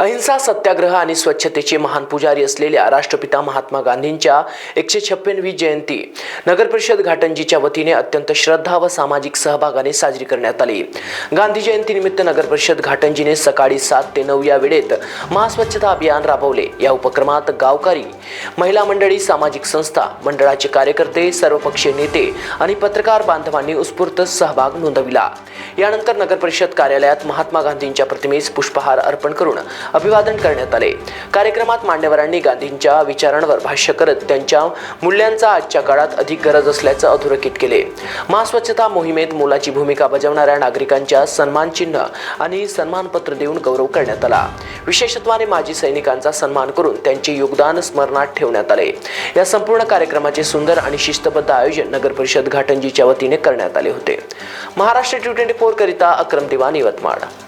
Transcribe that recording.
अहिंसा सत्याग्रह आणि स्वच्छतेचे महान पुजारी असलेल्या राष्ट्रपिता महात्मा गांधींच्या एकशे छप्पनवी जयंती नगर परिषद घाटंजीच्या वतीने अत्यंत श्रद्धा व सामाजिक सहभागाने साजरी करण्यात आली. गांधी जयंतीनिमित्त नगर परिषद घाटंजीने सकाळी सात ते नऊ या वेळेत महास्वच्छता अभियान राबवले. या उपक्रमात गावकरी महिला मंडळी सामाजिक संस्था मंडळाचे कार्यकर्ते सर्वपक्षीय नेते आणि पत्रकार बांधवांनी उत्स्फूर्त सहभाग नोंदविला. यानंतर नगर परिषद कार्यालयात महात्मा गांधींच्या प्रतिमेस पुष्पहार अर्पण करून अभिवादन करण्यात आले. कार्यक्रमात मान्यवरांनी गांधींच्या विचारांवर भाष्य करत त्यांच्या मूल्यांचा आजच्या काळात अधिक गरज असल्याचं अधोरेखित केले. महास्वच्छता मोहिमेत मोलाची भूमिका बजावणाऱ्या नागरिकांच्या सन्मान चिन्ह आणि सन्मानपत्र देऊन गौरव करण्यात आला. विशेषत्वाने माजी सैनिकांचा सन्मान करून त्यांचे योगदान स्मरणात ठेवण्यात आले. या संपूर्ण कार्यक्रमाचे सुंदर आणि शिस्तबद्ध आयोजन नगर परिषद घाटंजीच्या वतीने करण्यात आले होते. महाराष्ट्र टी ट्वेंटी फोर करिता अक्रम दिवान यवतमाळ.